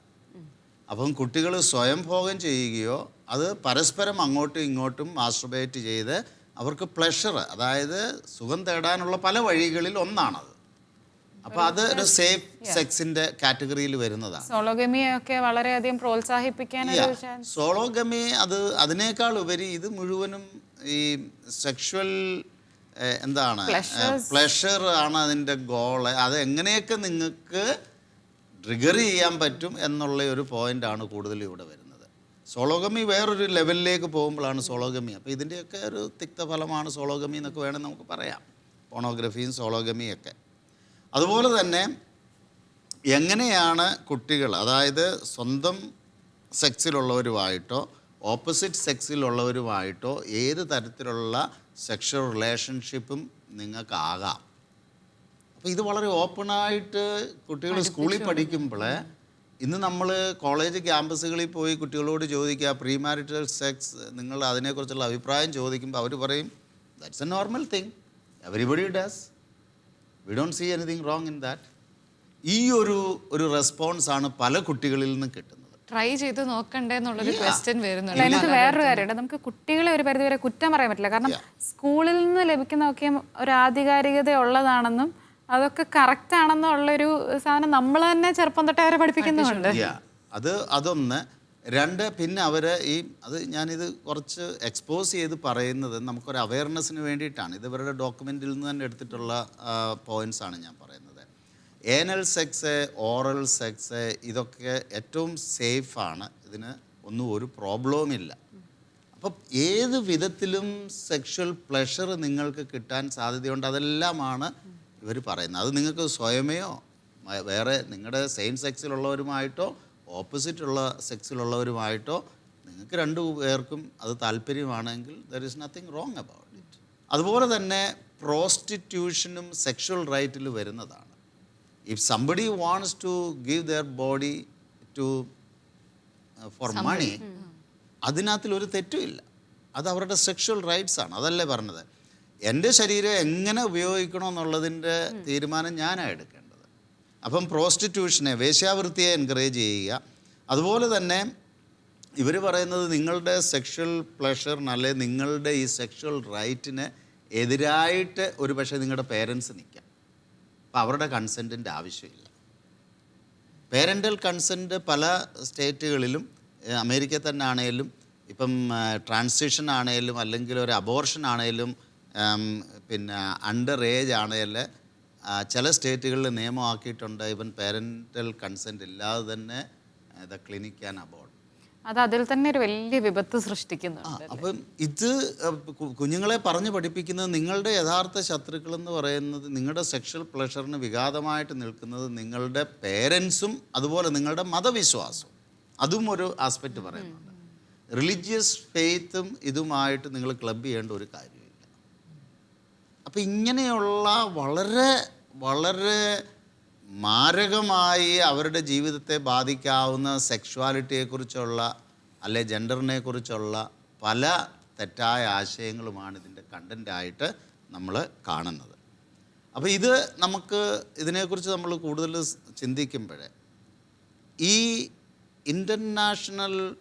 അപ്പം കുട്ടികൾ സ്വയം ഭോഗം ചെയ്യുകയോ അത് പരസ്പരം അങ്ങോട്ടും ഇങ്ങോട്ടും മാസ്റ്റർബേറ്റ് ചെയ്ത് അവർക്ക് പ്ലഷർ അതായത് സുഖം തേടാനുള്ള പല വഴികളിൽ ഒന്നാണത്. അപ്പോൾ അത് ഒരു സേഫ് സെക്സിന്റെ കാറ്റഗറിയിൽ വരുന്നതാണ്. സോളോഗമിയൊക്കെ വളരെയധികം പ്രോത്സാഹിപ്പിക്കാൻ സോളോഗമി അത് അതിനേക്കാൾ ഉപരി ഇത് മുഴുവനും ഈ സെക്ഷൽ എന്താണ്? പ്ലഷർ ആണ് അതിന്റെ ഗോൾ അത് എങ്ങനെയൊക്കെ നിങ്ങൾക്ക് ട്രിഗർ ചെയ്യാൻ പറ്റും എന്നുള്ള ഒരു പോയിന്റ് ആണ് കൂടുതൽ ഇവിടെ വരുന്നത്. സോളോഗമി വേറൊരു ലെവലിലേക്ക് പോകുമ്പോഴാണ് സോളോഗമി. അപ്പോൾ ഇതിന്റെയൊക്കെ ഒരു തിക്തഫലമാണ് സോളോഗമി എന്നൊക്കെ വേണമെങ്കിൽ നമുക്ക് പറയാം. പോണോഗ്രഫിയും സോളോഗമിയും ഒക്കെ. അതുപോലെ തന്നെ എങ്ങനെയാണ് കുട്ടികൾ അതായത് സ്വന്തം സെക്സിലുള്ളവരുമായിട്ടോ ഓപ്പോസിറ്റ് സെക്സിലുള്ളവരുമായിട്ടോ ഏത് തരത്തിലുള്ള സെക്ഷൽ റിലേഷൻഷിപ്പും നിങ്ങൾക്കാകാം. അപ്പോൾ ഇത് വളരെ ഓപ്പണായിട്ട് കുട്ടികൾ സ്കൂളിൽ പഠിക്കുമ്പോൾ ഇന്ന് നമ്മൾ കോളേജ് ക്യാമ്പസുകളിൽ പോയി കുട്ടികളോട് ചോദിക്കുക പ്രീ മാരിറ്റൽ സെക്സ് നിങ്ങൾ അതിനെക്കുറിച്ചുള്ള അഭിപ്രായം ചോദിക്കുമ്പോൾ അവർ പറയും that's a normal thing everybody does we don't see anything wrong in that ഈ ഒരു ഒരു റെസ്പോൺസാണ് പല കുട്ടികളിൽ നിന്നും കിട്ടുന്നത്. ട്രൈ ചെയ്ത് നോക്കണ്ടേ എന്നുള്ളൊരു ക്വസ്റ്റ്യൻ വരുന്നുണ്ട്. അതിനകത്ത് വേറൊരു കാര്യമുണ്ട്. നമുക്ക് കുട്ടികളെ ഒരു പരിധിവരെ കുറ്റം പറയാൻ പറ്റില്ല. കാരണം സ്കൂളിൽ നിന്ന് ലഭിക്കുന്നതൊക്കെ ഒരു ആധികാരികത ഉള്ളതാണെന്നും അതൊക്കെ കറക്റ്റ് ആണെന്നുള്ളൊരു സാധനം നമ്മൾ തന്നെ ചെറുപ്പം തൊട്ടേ അവരെ പഠിപ്പിക്കുന്നുണ്ട് അത് അതൊന്ന്. രണ്ട് പിന്നെ അവരെ ഈ അത് ഞാനിത് കുറച്ച് എക്സ്പോസ് ചെയ്ത് പറയുന്നത് നമുക്കൊരു അവയർനെസ്സിന് വേണ്ടിയിട്ടാണ്. ഇത് ഇവരുടെ ഡോക്യുമെന്റിൽ നിന്ന് തന്നെ എടുത്തിട്ടുള്ള ആണ് ഞാൻ പറയുന്നത്. ഏനൽ സെക്സ് ഓറൽ സെക്സ് ഇതൊക്കെ ഏറ്റവും സേഫാണ് ഇതിന് ഒന്നും ഒരു പ്രോബ്ലവും ഇല്ല. അപ്പം ഏത് വിധത്തിലും സെക്ഷൽ പ്ലഷർ നിങ്ങൾക്ക് കിട്ടാൻ സാധ്യതയുണ്ട് അതെല്ലാമാണ് ഇവർ പറയുന്നത്. അത് നിങ്ങൾക്ക് സ്വയമേയോ വേറെ നിങ്ങളുടെ സെയിം സെക്സിലുള്ളവരുമായിട്ടോ ഓപ്പോസിറ്റ് ഉള്ള സെക്സിലുള്ളവരുമായിട്ടോ നിങ്ങൾക്ക് രണ്ടു പേർക്കും അത് താല്പര്യമാണെങ്കിൽ there is nothing wrong about it അതുപോലെ തന്നെ പ്രോസ്റ്റിറ്റ്യൂഷനും സെക്ഷൽ റൈറ്റിൽ വരുന്നതാണ്. If somebody wants to give their body to for money അതിനകത്തിൽ ഒരു തെറ്റുമില്ല അത് അവരുടെ സെക്ഷൽ റൈറ്റ്സ് ആണ്. അതല്ലേ പറഞ്ഞത്. എന്റെ ശരീരം എങ്ങനെ ഉപയോഗിക്കണം എന്നുള്ളതിന്റെ തീരുമാനം ഞാനാണ് എടുക്കേണ്ടത്. അപ്പം പ്രോസ്റ്റിറ്റ്യൂഷനെ വേശ്യാവൃത്തിയെ എൻകറേജ് ചെയ്യുക. അതുപോലെ തന്നെ ഇവർ പറയുന്നത് നിങ്ങളുടെ സെക്ഷൽ പ്ലഷറിന് അല്ലെങ്കിൽ നിങ്ങളുടെ ഈ സെക്ഷൽ റൈറ്റിന് എതിരായിട്ട് ഒരു പക്ഷേ നിങ്ങളുടെ പേരൻസ് നിൽക്കാം. അപ്പോൾ അവരുടെ കൺസെന്റിന്റെ ആവശ്യമില്ല. പേരന്റൽ കൺസെന്റ് പല സ്റ്റേറ്റുകളിലും അമേരിക്ക തന്നെ ആണെങ്കിലും ഇപ്പം ട്രാൻസിഷൻ ആണെങ്കിലും അല്ലെങ്കിൽ ഒരു അബോർഷൻ ആണെങ്കിലും പിന്നെ അണ്ടർ ഏജ് ആണേൽ ചില സ്റ്റേറ്റുകളിൽ നിയമമാക്കിയിട്ടുണ്ട്. ഇവൻ പേരന്റൽ കൺസെന്റ് ഇല്ലാതെ തന്നെ ദ ക്ലിനിക് ആൻഡ് അബോർഡ് അത് അതിൽ തന്നെ ഒരു വലിയ വിപത്ത് സൃഷ്ടിക്കുന്നു അപ്പം ഇത് കുഞ്ഞുങ്ങളെ പറഞ്ഞു പഠിപ്പിക്കുന്നത് നിങ്ങളുടെ യഥാർത്ഥ ശത്രുക്കൾ എന്ന് പറയുന്നത് നിങ്ങളുടെ സെക്ഷൽ പ്ലഷറിന് വിഘാതമായിട്ട് നിൽക്കുന്നത് നിങ്ങളുടെ പേരൻസും അതുപോലെ നിങ്ങളുടെ മതവിശ്വാസവും. അതും ഒരു ആസ്പെക്റ്റ് പറയുന്നുണ്ട്. റിലീജിയസ് ഫെയ്ത്തും ഇതുമായിട്ട് നിങ്ങൾ ക്ലബ് ചെയ്യേണ്ട ഒരു കാര്യമില്ല. അപ്പം ഇങ്ങനെയുള്ള വളരെ വളരെ മാരകമായി അവരുടെ ജീവിതത്തെ ബാധിക്കാവുന്ന സെക്ഷുവാലിറ്റിയെക്കുറിച്ചുള്ള അല്ലെ ജെൻഡറിനെ കുറിച്ചുള്ള പല തെറ്റായ ആശയങ്ങളുമാണ് ഇതിന്റെ കണ്ടന്റായിട്ട് നമ്മൾ കാണുന്നത്. അപ്പോൾ ഇത് നമുക്ക് ഇതിനെക്കുറിച്ച് നമ്മൾ കൂടുതൽ ചിന്തിക്കുമ്പോഴേ ഈ ഇന്റർനാഷണൽ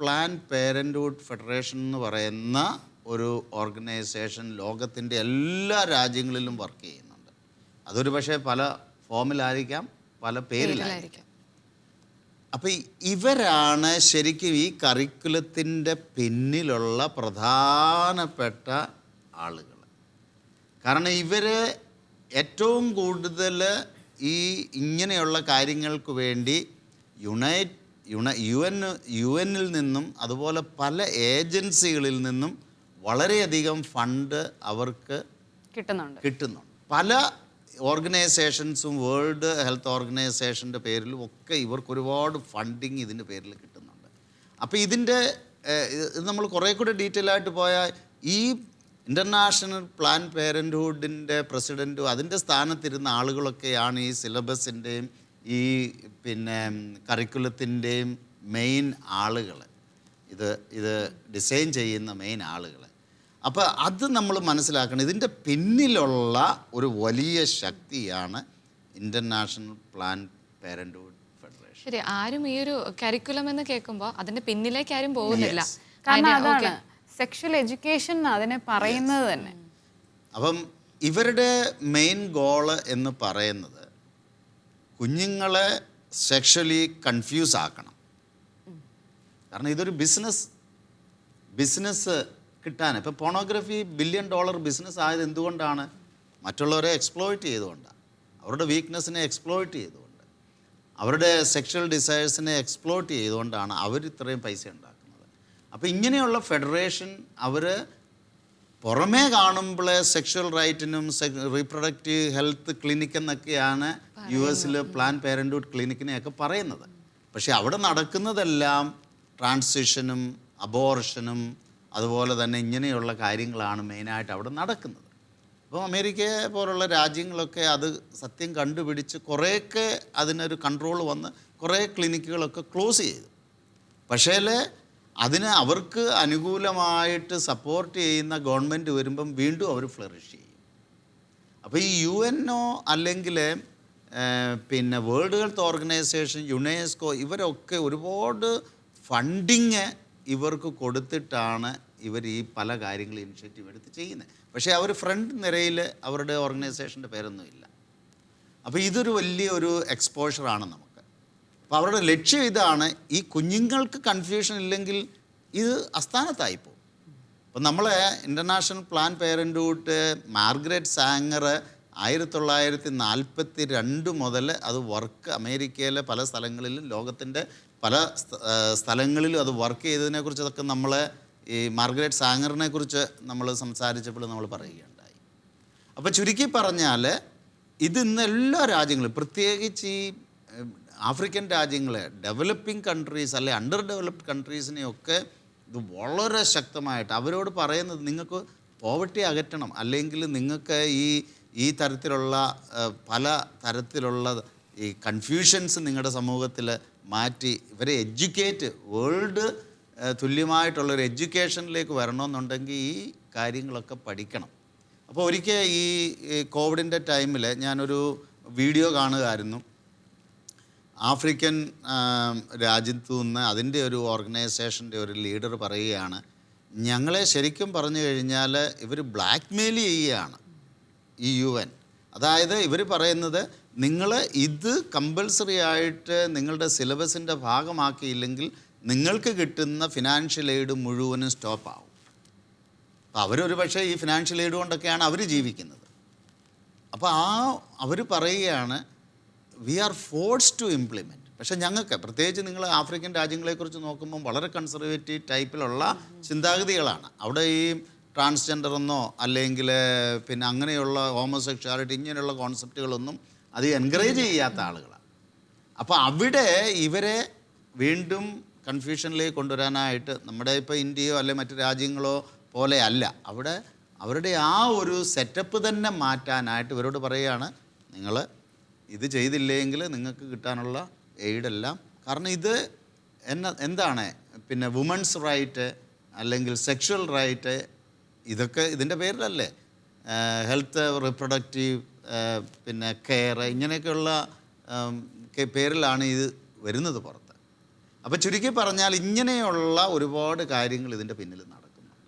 പ്ലാൻ പേരന്റ്ഹുഡ് ഫെഡറേഷൻ എന്ന് പറയുന്ന ഒരു ഓർഗനൈസേഷൻ ലോകത്തിന്റെ എല്ലാ രാജ്യങ്ങളിലും വർക്ക് ചെയ്യുന്നുണ്ട്. അതൊരു പക്ഷേ പല ഫോമിലായിരിക്കാം പല പേരിലായിരിക്കാം. അപ്പോൾ ഇവരാണ് ശരിക്കും ഈ കറിക്കുലത്തിന്റെ പിന്നിലുള്ള പ്രധാനപ്പെട്ട ആളുകൾ കാരണം ഇവർ ഏറ്റവും കൂടുതൽ ഈ ഇങ്ങനെയുള്ള കാര്യങ്ങൾക്ക് വേണ്ടി യുണൈറ്റ് യുണ യു എൻ യു എന്നിൽ നിന്നും അതുപോലെ പല ഏജൻസികളിൽ നിന്നും വളരെയധികം ഫണ്ട് അവർക്ക് കിട്ടുന്നുണ്ട്. കിട്ടുന്നുണ്ട്. പല ഓർഗനൈസേഷൻസും വേൾഡ് ഹെൽത്ത് ഓർഗനൈസേഷന്റെ പേരിലും ഒക്കെ ഇവർക്ക് ഒരുപാട് ഫണ്ടിങ് ഇതിന്റെ പേരിൽ കിട്ടുന്നുണ്ട്. അപ്പോൾ ഇതിന്റെ ഇത് നമ്മൾ കുറേ കൂടി ഡീറ്റെയിൽ ആയിട്ട് പോയാൽ ഈ ഇന്റർനാഷണൽ പ്ലാൻ പേരന്റ്ഹുഡിന്റെ പ്രസിഡന്റും അതിന്റെ സ്ഥാനത്തിരുന്ന ആളുകളൊക്കെയാണ് ഈ സിലബസിന്റെയും ഈ പിന്നെ കറിക്കുലത്തിന്റെയും മെയിൻ ആളുകൾ. ഇത് ഇത് ഡിസൈൻ ചെയ്യുന്ന മെയിൻ ആളുകൾ. അപ്പോൾ അത് നമ്മൾ മനസ്സിലാക്കണം. ഇതിന്റെ പിന്നിലുള്ള ഒരു വലിയ ശക്തിയാണ് ഇന്റർനാഷണൽ പ്ലാൻ പേരന്റ്ഹുഡ് ഫെഡറേഷൻ ശരി ആരും ഈ ഒരു കരിക്കുലം എന്ന് കേൾക്കുമ്പോൾ അതിന്റെ പിന്നിലേക്ക് ആരും പോകുന്നില്ല. കാരണം അതാണ് സെക്ഷൽ എഡ്യൂക്കേഷൻ അതിനെ പറയുന്നത് തന്നെ. അപ്പം ഇവരുടെ മെയിൻ ഗോൾ എന്ന് പറയുന്നത് കുഞ്ഞുങ്ങളെ സെക്ഷലി കൺഫ്യൂസ് ആക്കണം. കാരണം ഇതൊരു ബിസിനസ് ബിസിനസ് കിട്ടാൻ. ഇപ്പം പോണോഗ്രഫി ബില്യൺ ഡോളർ ബിസിനസ് ആയത് എന്തുകൊണ്ടാണ്? മറ്റുള്ളവരെ എക്സ്പ്ലോയിറ്റ് ചെയ്തുകൊണ്ടാണ്. അവരുടെ വീക്ക്നെസ്സിനെ എക്സ്പ്ലോയിറ്റ് ചെയ്തുകൊണ്ട്. അവരുടെ സെക്ഷൽ ഡിസയേഴ്സിനെ എക്സ്പ്ലോയിറ്റ് ചെയ്തുകൊണ്ടാണ് അവർ ഇത്രയും പൈസ ഉണ്ടാക്കുന്നത്. അപ്പോൾ ഇങ്ങനെയുള്ള ഫെഡറേഷൻ അവർ പുറമേ കാണുമ്പോൾ സെക്ഷൽ റൈറ്റിനും റീപ്രൊഡക്റ്റീവ് ഹെൽത്ത് ക്ലിനിക് എന്നൊക്കെയാണ് യു എസിൽ പ്ലാൻ പേരന്റ്ഹുഡ് ക്ലിനിക്കിനെയൊക്കെ പറയുന്നത്. പക്ഷേ അവിടെ നടക്കുന്നതെല്ലാം ട്രാൻസിഷനും അബോർഷനും അതുപോലെ തന്നെ ഇങ്ങനെയുള്ള കാര്യങ്ങളാണ് മെയിനായിട്ട് അവിടെ നടക്കുന്നത്. അപ്പോൾ അമേരിക്ക പോലുള്ള രാജ്യങ്ങളൊക്കെ അത് സത്യം കണ്ടുപിടിച്ച് കുറേയൊക്കെ അതിനൊരു കൺട്രോൾ വന്ന് കുറേ ക്ലിനിക്കുകളൊക്കെ ക്ലോസ് ചെയ്തു. പക്ഷേ അതിന് അവർക്ക് അനുകൂലമായിട്ട് സപ്പോർട്ട് ചെയ്യുന്ന ഗവൺമെന്റ് വരുമ്പം വീണ്ടും അവർ ഫ്ലറിഷ് ചെയ്യും. അപ്പോൾ ഈ യു എൻ ഒ അല്ലെങ്കിൽ പിന്നെ വേൾഡ് ഹെൽത്ത് ഓർഗനൈസേഷൻ യുനെസ്കോ ഇവരൊക്കെ ഒരുപാട് ഫണ്ടിങ് ഇവർക്ക് കൊടുത്തിട്ടാണ് ഇവർ ഈ പല കാര്യങ്ങൾ ഇനിഷ്യേറ്റീവ് എടുത്ത് ചെയ്യുന്നത്. പക്ഷേ അവർ ഫ്രണ്ട് നിരയിൽ അവരുടെ ഓർഗനൈസേഷന്റെ പേരൊന്നും ഇല്ല. അപ്പോൾ ഇതൊരു വലിയ ഒരു എക്സ്പോഷറാണ് നമുക്ക്. അപ്പോൾ അവരുടെ ലക്ഷ്യം ഇതാണ് ഈ കുഞ്ഞുങ്ങൾക്ക് കൺഫ്യൂഷൻ ഇല്ലെങ്കിൽ ഇത് അസ്ഥാനത്തായിപ്പോകും അപ്പം നമ്മൾ international plan parenthood Margaret Sanger ആയിരത്തി തൊള്ളായിരത്തി നാൽപ്പത്തി രണ്ട് മുതൽ അത് വർക്ക് അമേരിക്കയിലെ പല സ്ഥലങ്ങളിലും ലോകത്തിന്റെ പല സ്ഥലങ്ങളിലും അത് വർക്ക് ചെയ്തതിനെക്കുറിച്ച് അതൊക്കെ നമ്മളെ ഈ മാർഗരറ്റ് സാങ്ങറിനെ കുറിച്ച് നമ്മൾ സംസാരിച്ചപ്പോൾ നമ്മൾ പറയുകയുണ്ടായി. അപ്പോൾ ചുരുക്കി പറഞ്ഞാൽ ഇത് ഇന്ന് എല്ലാ രാജ്യങ്ങളും പ്രത്യേകിച്ച് ഈ ആഫ്രിക്കൻ രാജ്യങ്ങളെ ഡെവലപ്പിംഗ് കൺട്രീസ് അല്ലെ അണ്ടർ ഡെവലപ്ഡ് കൺട്രീസിനെയൊക്കെ ഇത് വളരെ ശക്തമായിട്ട് അവരോട് പറയുന്നത് നിങ്ങൾക്ക് പോവർട്ടി അകറ്റണം. അല്ലെങ്കിൽ നിങ്ങൾക്ക് ഈ ഈ തരത്തിലുള്ള പല തരത്തിലുള്ള ഈ കൺഫ്യൂഷൻസ് നിങ്ങളുടെ സമൂഹത്തിൽ മാറ്റി ഇവരെ എഡ്യൂക്കേറ്റ് വേൾഡ് തുല്യമായിട്ടുള്ളൊരു എഡ്യൂക്കേഷനിലേക്ക് വരണമെന്നുണ്ടെങ്കിൽ ഈ കാര്യങ്ങളൊക്കെ പഠിക്കണം. അപ്പോൾ ഒരിക്കൽ ഈ കോവിഡിന്റെ ടൈമിൽ ഞാനൊരു വീഡിയോ കാണുകയായിരുന്നു. ആഫ്രിക്കൻ രാജ്യത്തു നിന്ന് അതിന്റെ ഒരു ഓർഗനൈസേഷന്റെ ഒരു ലീഡർ പറയുകയാണ് ഞങ്ങളെ ശരിക്കും പറഞ്ഞു കഴിഞ്ഞാൽ ഇവർ ബ്ലാക്ക്മെയിൽ ചെയ്യുകയാണ് ഈ യു എൻ. അതായത് ഇവർ പറയുന്നത് നിങ്ങൾ ഇത് കമ്പൽസറി ആയിട്ട് നിങ്ങളുടെ സിലബസിന്റെ ഭാഗമാക്കിയില്ലെങ്കിൽ നിങ്ങൾക്ക് കിട്ടുന്ന ഫിനാൻഷ്യൽ എയ്ഡ് മുഴുവനും സ്റ്റോപ്പ് ആവും. അപ്പോൾ അവരൊരു പക്ഷേ ഈ ഫിനാൻഷ്യൽ എയ്ഡ് കൊണ്ടൊക്കെയാണ് അവർ ജീവിക്കുന്നത്. അപ്പോൾ ആ അവർ പറയുകയാണ് we are force to implement പക്ഷേ ഞങ്ങൾക്ക് പ്രത്യേകിച്ച് നിങ്ങൾ ആഫ്രിക്കൻ രാജ്യങ്ങളെക്കുറിച്ച് നോക്കുമ്പോൾ വളരെ കൺസർവേറ്റീവ് ടൈപ്പിലുള്ള ചിന്താഗതികളാണ്. അവിടെ ഈ ട്രാൻസ്ജെൻഡർ എന്നോ അല്ലെങ്കിൽ പിന്നെ അങ്ങനെയുള്ള ഹോമോസെക്ഷാലിറ്റി ഇങ്ങനെയുള്ള കോൺസെപ്റ്റുകളൊന്നും അത് എൻകറേജ് ചെയ്യാത്ത ആളുകളാണ് അപ്പോൾ അവിടെ ഇവരെ വീണ്ടും കൺഫ്യൂഷനിലേക്ക് കൊണ്ടുവരാനായിട്ട് നമ്മുടെ ഇപ്പോൾ ഇന്ത്യയോ അല്ലെ മറ്റു രാജ്യങ്ങളോ പോലെ അല്ല. അവിടെ അവരുടെ ആ ഒരു സെറ്റപ്പ് തന്നെ മാറ്റാനായിട്ട് ഇവരോട് പറയുകയാണ് നിങ്ങൾ ഇത് ചെയ്തില്ലെങ്കിൽ നിങ്ങൾക്ക് കിട്ടാനുള്ള എയ്ഡെല്ലാം കാരണം ഇത് എന്ന എന്താണ്? പിന്നെ വുമൻസ് റൈറ്റ് അല്ലെങ്കിൽ സെക്ഷൽ റൈറ്റ് ഇതൊക്കെ ഇതിന്റെ പേരിലല്ലേ? ഹെൽത്ത് റിപ്രൊഡക്റ്റീവ് പിന്നെ കെയർ ഇങ്ങനെയൊക്കെയുള്ള പേരിലാണ് ഇത് വരുന്നത് പുറത്ത്. അപ്പോൾ ചുരുക്കി പറഞ്ഞാൽ ഇങ്ങനെയുള്ള ഒരുപാട് കാര്യങ്ങൾ ഇതിന്റെ പിന്നിൽ നടക്കുന്നുണ്ട്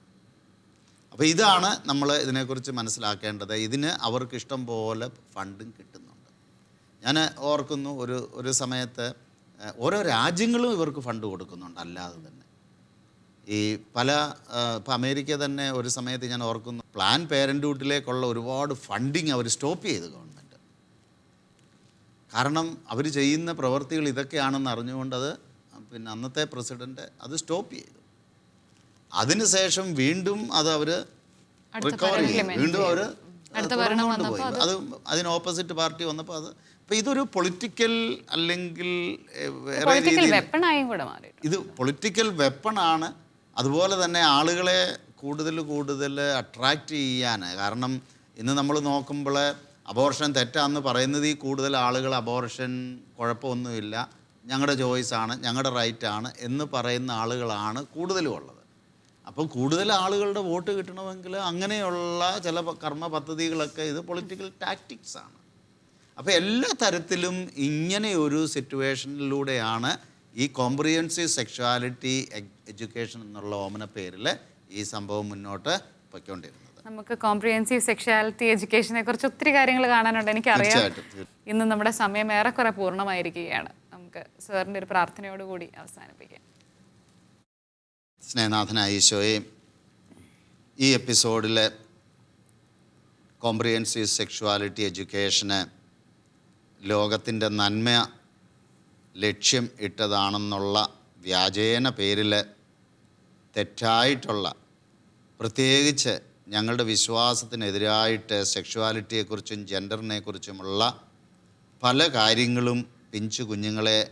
അപ്പോൾ ഇതാണ് നമ്മൾ ഇതിനെക്കുറിച്ച് മനസ്സിലാക്കേണ്ടത്. ഇതിന് അവർക്ക് ഇഷ്ടം പോലെ ഫണ്ടും കിട്ടുന്നുണ്ട്. ഞാൻ ഓർക്കുന്നു ഒരു ഒരു സമയത്ത് ഓരോ രാജ്യങ്ങളും ഇവർക്ക് ഫണ്ട് കൊടുക്കുന്നുണ്ട് അല്ലാതെ തന്നെ. ഈ പല ഇപ്പം അമേരിക്ക തന്നെ ഒരു സമയത്ത് ഞാൻ ഓർക്കുന്നു പ്ലാൻ പേരന്റ്ഹുഡിലേക്കുള്ള ഒരുപാട് ഫണ്ടിങ് അവർ സ്റ്റോപ്പ് ചെയ്ത് ഗവൺമെന്റ് കാരണം അവർ ചെയ്യുന്ന പ്രവൃത്തികൾ ഇതൊക്കെയാണെന്ന് അറിഞ്ഞുകൊണ്ട് അത് പിന്നെ അന്നത്തെ പ്രസിഡന്റ് അത് സ്റ്റോപ്പ് ചെയ്തു. അതിനുശേഷം വീണ്ടും അത് അവർ റിക്കവർ ചെയ്തു. വീണ്ടും അവർ പോയി. അത് അതിന് ഓപ്പോസിറ്റ് പാർട്ടി വന്നപ്പോൾ അത് ഇപ്പം ഇതൊരു പൊളിറ്റിക്കൽ അല്ലെങ്കിൽ വേറെ ഇത് പൊളിറ്റിക്കൽ വെപ്പണാണ് അതുപോലെ തന്നെ ആളുകളെ കൂടുതൽ കൂടുതൽ അട്രാക്റ്റ് ചെയ്യാൻ കാരണം ഇന്ന് നമ്മൾ നോക്കുമ്പോൾ അബോർഷൻ തെറ്റാന്ന് പറയുന്നത് ഈ കൂടുതൽ ആളുകൾ അബോർഷൻ കുഴപ്പമൊന്നുമില്ല ഞങ്ങളുടെ ചോയ്സാണ് ഞങ്ങളുടെ റൈറ്റാണ് എന്ന് പറയുന്ന ആളുകളാണ് കൂടുതലും ഉള്ളത്. അപ്പോൾ കൂടുതൽ ആളുകളുടെ വോട്ട് കിട്ടണമെങ്കിൽ അങ്ങനെയുള്ള ചില കർമ്മ പദ്ധതികളൊക്കെ ഇത് പൊളിറ്റിക്കൽ ടാക്റ്റിക്സാണ് അപ്പോൾ എല്ലാ തരത്തിലും ഇങ്ങനെ ഒരു സിറ്റുവേഷനിലൂടെയാണ് ഈ കോംപ്രിഹെൻസീവ് സെക്ഷുവാലിറ്റി എഡ്യൂക്കേഷൻ എന്നുള്ള ഓമന പേരിൽ ഈ സംഭവം മുന്നോട്ട് പൊയ്ക്കൊണ്ടിരുന്നത്. നമുക്ക് കോംപ്രിഹെൻസീവ് സെക്ഷുവാലിറ്റി എഡ്യൂക്കേഷനെ കുറിച്ച് ഒത്തിരി കാര്യങ്ങൾ കാണാനുണ്ട്. എനിക്കറിയാം. ഇന്ന് നമ്മുടെ സമയം ഏറെക്കുറെ പൂർണമായിരിക്കുകയാണ്. നമുക്ക് സാറിന്റെ ഒരു പ്രാർത്ഥനയോടുകൂടി അവസാനിപ്പിക്കാം. സ്നേഹനാഥനായ ഈശോയെ ഈ എപ്പിസോഡിൽ കോംപ്രിഹെൻസീവ് സെക്ഷുവാലിറ്റി എഡ്യൂക്കേഷന് ലോകത്തിന്റെ നന്മ ലക്ഷ്യം ഇട്ടതാണെന്നുള്ള വ്യാജേന പേരിൽ തെറ്റായിട്ടുള്ള പ്രത്യേകിച്ച് ഞങ്ങളുടെ വിശ്വാസത്തിനെതിരായിട്ട് സെക്ഷുവാലിറ്റിയെക്കുറിച്ചും ജെൻഡറിനെക്കുറിച്ചുമുള്ള പല കാര്യങ്ങളും പിഞ്ചു കുഞ്ഞുങ്ങളെ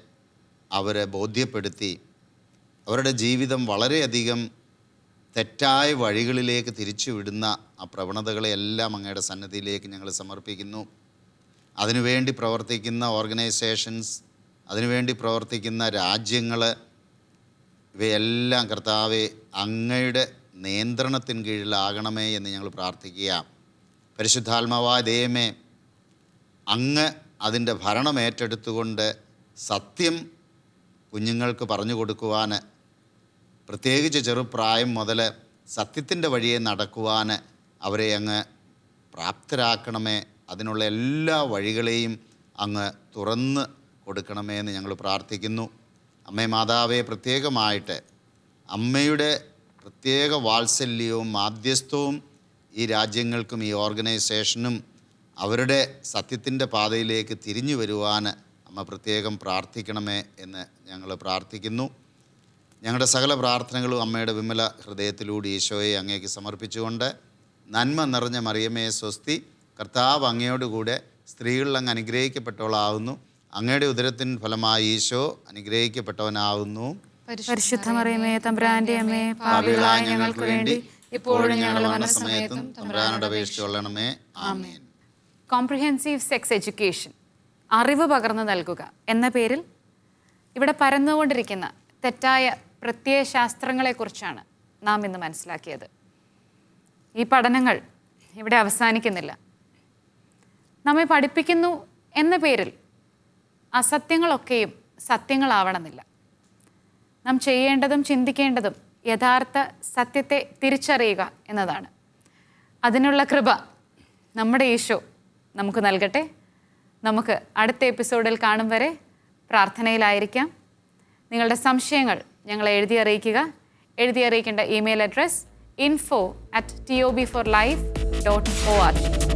അവരെ ബോധ്യപ്പെടുത്തി അവരുടെ ജീവിതം വളരെയധികം തെറ്റായ വഴികളിലേക്ക് തിരിച്ചുവിടുന്ന ആ പ്രവണതകളെയെല്ലാം അങ്ങയുടെ സന്നദ്ധിയിലേക്ക് ഞങ്ങൾ സമർപ്പിക്കുന്നു. അതിനുവേണ്ടി പ്രവർത്തിക്കുന്ന ഓർഗനൈസേഷൻസ് അതിനുവേണ്ടി പ്രവർത്തിക്കുന്ന രാജ്യങ്ങൾ ഇവയെല്ലാം കർത്താവെ അങ്ങയുടെ നിയന്ത്രണത്തിന് കീഴിലാകണമേ എന്ന് ഞങ്ങൾ പ്രാർത്ഥിക്കുക പരിശുദ്ധാത്മാവായ ദൈവമേ അങ്ങ് അതിന്റെ ഭരണം ഏറ്റെടുത്തുകൊണ്ട് സത്യം കുഞ്ഞുങ്ങൾക്ക് പറഞ്ഞു കൊടുക്കുവാൻ പ്രത്യേകിച്ച് ചെറുപ്രായം മുതൽ സത്യത്തിന്റെ വഴിയെ നടക്കുവാൻ അവരെ അങ്ങ് പ്രാപ്തരാക്കണമേ. അതിനുള്ള എല്ലാ വഴികളെയും അങ്ങ് തുറന്ന് കൊടുക്കണമേ എന്ന് ഞങ്ങൾ പ്രാർത്ഥിക്കുന്നു. അമ്മേ മാതാവെ പ്രത്യേകമായിട്ട് അമ്മയുടെ പ്രത്യേക വാത്സല്യവും മാധ്യസ്ഥവും ഈ രാജ്യങ്ങൾക്കും ഈ ഓർഗനൈസേഷനും അവരുടെ സത്യത്തിന്റെ പാതയിലേക്ക് തിരിഞ്ഞു വരുവാൻ അമ്മ പ്രത്യേകം പ്രാർത്ഥിക്കണമേ എന്ന് ഞങ്ങൾ പ്രാർത്ഥിക്കുന്നു. ഞങ്ങളുടെ സകല പ്രാർത്ഥനകളും അമ്മയുടെ വിമല ഹൃദയത്തിലൂടെ ഈശോയെ അങ്ങേക്ക് സമർപ്പിച്ചുകൊണ്ട് നന്മ നിറഞ്ഞ മറിയമേ സ്വസ്തി കർത്താവ് അങ്ങയോടുകൂടെ സ്ത്രീകളിൽ അങ്ങ് അനുഗ്രഹിക്കപ്പെട്ടവളാവുന്നു. അങ്ങയുടെ ഉദരത്തിൻ ഫലമായി ഈശോ അനുഗ്രഹിക്കപ്പെട്ടവനാവുന്നു. പരിശുദ്ധ മറിയമേ തമ്പുരാന്റെ അമ്മേ പാപികളായ ഞങ്ങൾക്ക് വേണ്ടി ഇപ്പോഴും ഞങ്ങളുടെ മനസ്സമയത്തും തമ്പുരാനോട് അപേക്ഷിച്ച് കൊള്ളണമേ. ആമേൻ. കോംപ്രിഹെൻസീവ് സെക്സ് എഡ്യൂക്കേഷൻ അറിവ് പകർന്നു നൽകുക എന്ന പേരിൽ ഇവിടെ പരന്നുകൊണ്ടിരിക്കുന്ന തെറ്റായ പ്രത്യയശാസ്ത്രങ്ങളെക്കുറിച്ചാണ് നാം ഇന്ന് മനസ്സിലാക്കിയത്. ഈ പഠനങ്ങൾ ഇവിടെ അവസാനിക്കുന്നില്ല. നമ്മെ പഠിപ്പിക്കുന്നു എന്ന പേരിൽ അസത്യങ്ങളൊക്കെയും സത്യങ്ങളാവണമെന്നില്ല. നാം ചെയ്യേണ്ടതും ചിന്തിക്കേണ്ടതും യഥാർത്ഥ സത്യത്തെ തിരിച്ചറിയുക എന്നതാണ്. അതിനുള്ള കൃപ നമ്മുടെ ഈശോ നമുക്ക് നൽകട്ടെ. നമുക്ക് അടുത്ത എപ്പിസോഡിൽ കാണും വരെ പ്രാർത്ഥനയിലായിരിക്കാം. നിങ്ങളുടെ സംശയങ്ങൾ ഞങ്ങളെ എഴുതി അറിയിക്കുക. എഴുതി അറിയിക്കേണ്ട email address info at T O B four life dot O R G